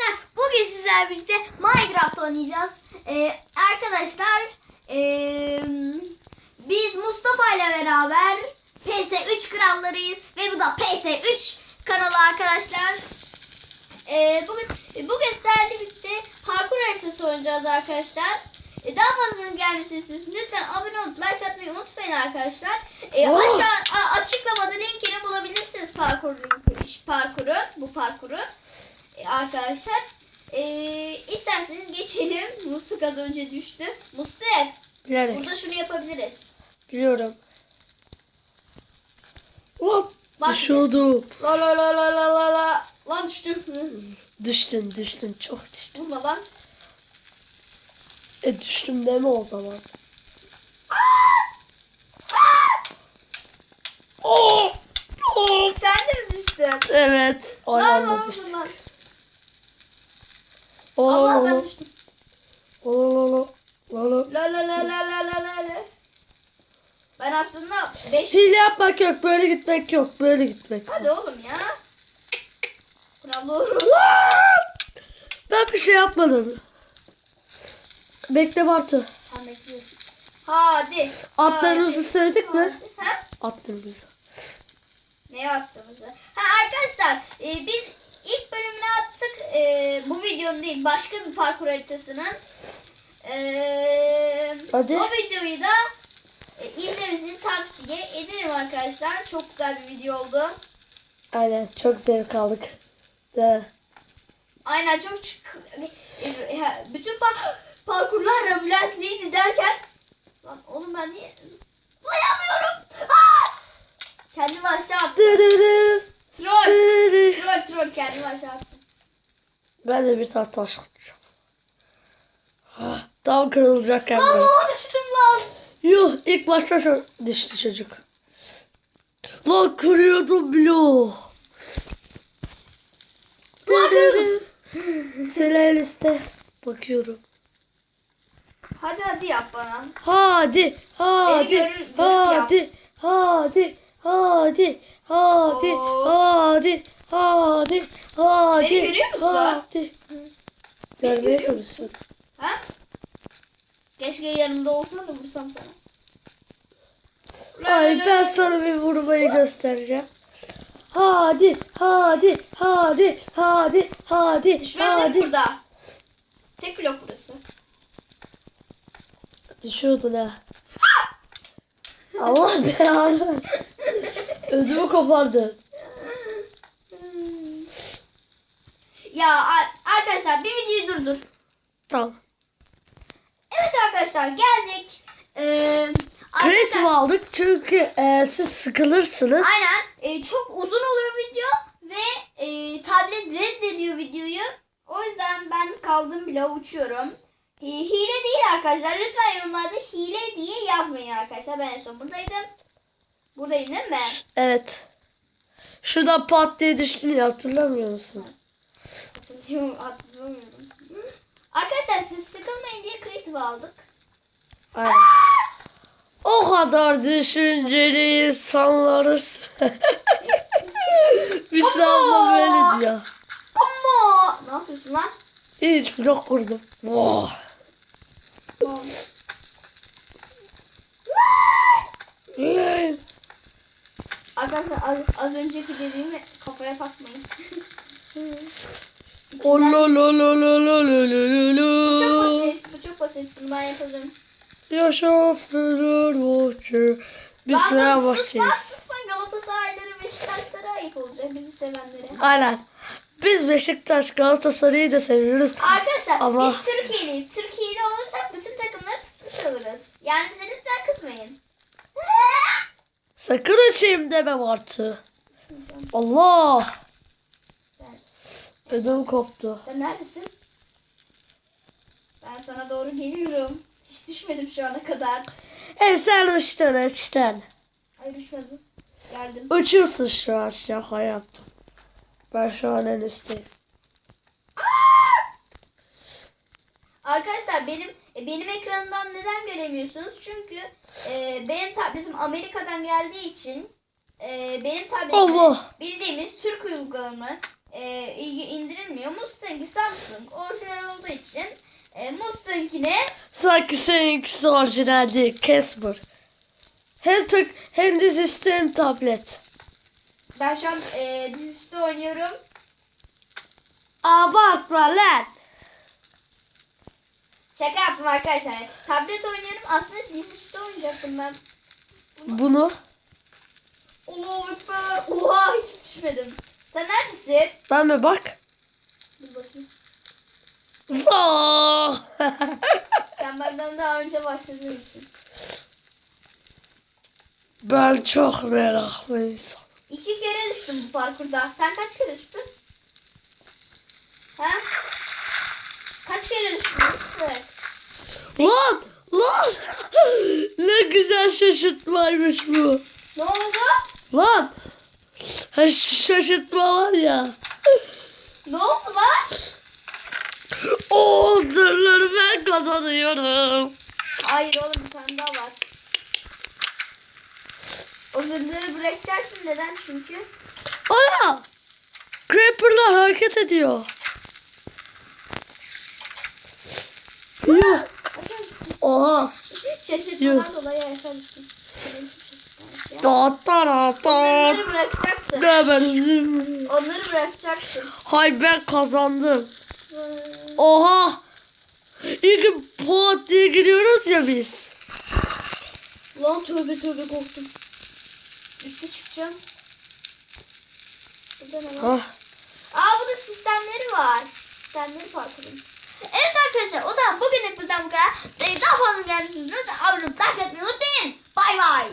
Arkadaşlar bugün sizlerle birlikte Minecraft oynayacağız. Ee, arkadaşlar ee, biz Mustafa ile beraber PS3 krallarıyız ve bu da PS3 kanalı arkadaşlar. Ee, bugün bugün sizlerle birlikte parkur haritası oynayacağız arkadaşlar. Ee, daha fazlasının gelmesi için lütfen abone olup like atmayı unutmayın arkadaşlar. Ee, Oh. aşağı a- açıklamada linkini bulabilirsiniz parkur parkurun bu parkurun. Arkadaşlar. Ee, isterseniz geçelim. Musluk az önce düştü. Musluk Bilerek. burada şunu yapabiliriz. Biliyorum. Hop. Bak. Düşüyordum. La la la la la la la. Lan düştü. Düştün düştün çok düştün. Vurma lan. E düştüm deme o zaman. Oh! Oh! Sen de mi düştün? Evet. Lan anda lan düştük. lan. Oh, Allah ben düştüm. oh, oh, oh. La la la la la la la. Ben aslında 5 Hile yapmak yok. Böyle gitmek yok. Böyle gitmek. Hadi oğlum ya. Kral doğru. Ben bir şey yapmadım. Bekle Bartu. Tamam bekliyorum. Hadi. Atlarımızı hadi, söyledik mi? hadi. Ha? Attığımızı. Neye attığımızı? Ha arkadaşlar e, biz ilk bölümünü attık. E, bu videonun değil başka bir parkur haritasının. E, Hadi. O videoyu da e, izlemenizi tavsiye ederim arkadaşlar. Çok güzel bir video oldu. Aynen. Çok zevk aldık. De. Aynen çok e, bütün pa- parkurlar labirentliydi derken lan oğlum ben niye zıplayamıyorum? Aa! Kendimi aşağı attım. Troll. Troll troll kendimi aşağı attım. Ben de bir tane taş atacağım. Ah, Tam kırılacak hem de. Düştüm lan. Yuh ilk başta şu düştü çocuk. Lan kırıyordum blo. Selen üstte. Bakıyorum. Hadi hadi yap bana. Hadi, hadi, görür- görür hadi, hadi, hadi, hadi, Oo. hadi, hadi, hadi, Beni görüyor musun? hadi. Görmeye görüyor çalışıyorum. Ha? Keşke yanımda olsan da vursam sana. Ay ben sana bir vurmayı göstereceğim. Hadi, hadi, hadi, hadi, hadi, Düşmez hadi. burada. Tek blok burası. Düşüyordun ha. Allah belanı. Ödümü kopardı. Ya a- arkadaşlar bir videoyu durdur. Tamam. Evet arkadaşlar geldik. Ee, Kreatif arkadaşlar, aldık çünkü e, siz sıkılırsınız. aynen e, çok uzun oluyor video ve e, tablet reddediyor videoyu. O yüzden ben kaldım bile uçuyorum. E, hile değil arkadaşlar. Lütfen yorumlarda hile diye yazmayın arkadaşlar. Ben en son buradaydım. Buradayım değil mi? Evet. Şuradan pat diye düştün ya hatırlamıyor musun? Hatırlıyorum, hatırlamıyorum. Arkadaşlar siz sıkılmayın diye kreatif aldık. Aynen. O kadar düşünceli insanlarız. Büşra abla böyle diyor. Ama ne yapıyorsun lan? Hiç blok kurdum. Oh. Arkadaşlar az, az önceki dediğimi kafaya takmayın. İçinden... Bu çok basit. Bu çok basit. Bunu ben yapabilirim. Yaşa Fenerbahçe. Biz Fenerbahçe'yiz. Galatasaraylara Beşiktaşlara ayıp olacak bizi sevenlere. Aynen. Biz Beşiktaş Galatasaray'ı da seviyoruz. Arkadaşlar Ama... biz Türkiye'liyiz. Türkiye'li olursak bütün takımları tutmuş oluruz. Yani bize lütfen kızmayın. Sakın açayım demem artı. Allah. Ödüm koptu. Sen neredesin? Ben sana doğru geliyorum. Hiç düşmedim şu ana kadar. E sen uçtun uçtun. Hayır düşmedim. Geldim. Uçuyorsun şu an şaka yaptım. Ben şu an en üstteyim. Arkadaşlar benim e, benim ekranımdan neden göremiyorsunuz? Çünkü e, benim tabletim Amerika'dan geldiği için e, benim tabletim Allah. bildiğimiz Türk uygulama e, indirilmiyor. Mustang'i Samsung orijinal olduğu için e, Mustang'ine Sanki seninkisi orijinal değil. Casper. Hem tık hem dizüstü hem tablet. ben şu an e, dizüstü oynuyorum. Abartma lan. Şaka yaptım arkadaşlar. Tablet oynuyorum. Aslında dizüstü oynayacaktım ben. Bunu Allahu Ekber. Oha hiç düşmedim. Sen neredesin? ben mi bak? Dur bakayım. Zo. Sen benden daha önce başladığın için. ben çok meraklı insan. İki kere düştüm bu parkurda. Sen kaç kere düştün? Ha? Kaç kere düştün? Evet. Lan lan. ne güzel şaşırtmaymış bu. Ne oldu? Lan. Ha, şaşırtma var ya. Ne oldu lan? O zırhları ben kazanıyorum. Hayır oğlum bir tane daha var. O zırhları bırakacaksın. Neden? Çünkü Ana. Creeper'lar hareket ediyor. Yuh. Oha. şaşırtmadan dolayı yaşamışsın. Da da. Onları bırakacaksın. Ne haberim? Onları bırakacaksın. Hay ben kazandım. Oha. İlk pot diye giriyoruz ya biz. Lan tövbe tövbe korktum. Üste çıkacağım. Burada ne var? Ah. Aa burada sistemleri var. Sistemleri parkurun. Evet arkadaşlar o zaman bugünlük bizden bu kadar. Ee, Daha fazla gelmişsiniz. Lütfen abone olmayı, like unutmayın. Bay bay.